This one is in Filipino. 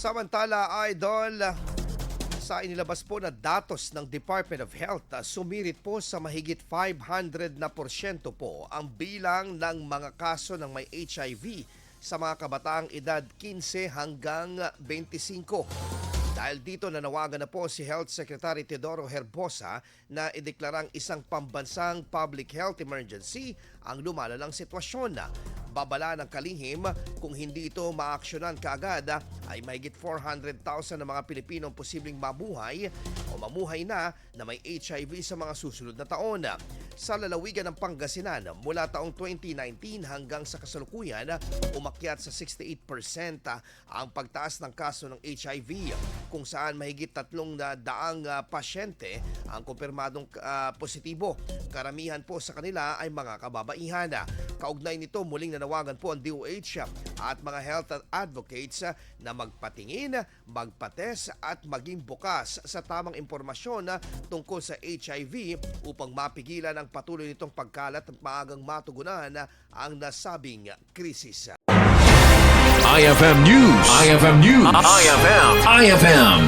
Samantala, Idol, sa inilabas po na datos ng Department of Health, ah, sumirit po sa mahigit 500 na porsyento po ang bilang ng mga kaso ng may HIV sa mga kabataang edad 15 hanggang 25. Dahil dito nanawagan na po si Health Secretary Teodoro Herbosa na ideklarang isang pambansang public health emergency ang lumalalang sitwasyon. Babala ng kalihim kung hindi ito maaksyonan kaagad ay mahigit 400,000 na mga Pilipinong posibleng mabuhay o mamuhay na na may HIV sa mga susunod na taon. Sa lalawigan ng Pangasinan, mula taong 2019 hanggang sa kasalukuyan, umakyat sa 68% ang pagtaas ng kaso ng HIV kung saan mahigit tatlong na daang ah, pasyente ang kumpirmadong ah, positibo. Karamihan po sa kanila ay mga kababaihan. Kaugnay nito, muling nanawagan po ang DOH at mga health advocates na magpatingin, magpates at maging bukas sa tamang impormasyon tungkol sa HIV upang mapigilan ang patuloy nitong pagkalat at maagang matugunan ang nasabing krisis. IFM News. IFM News. IFM. IFM.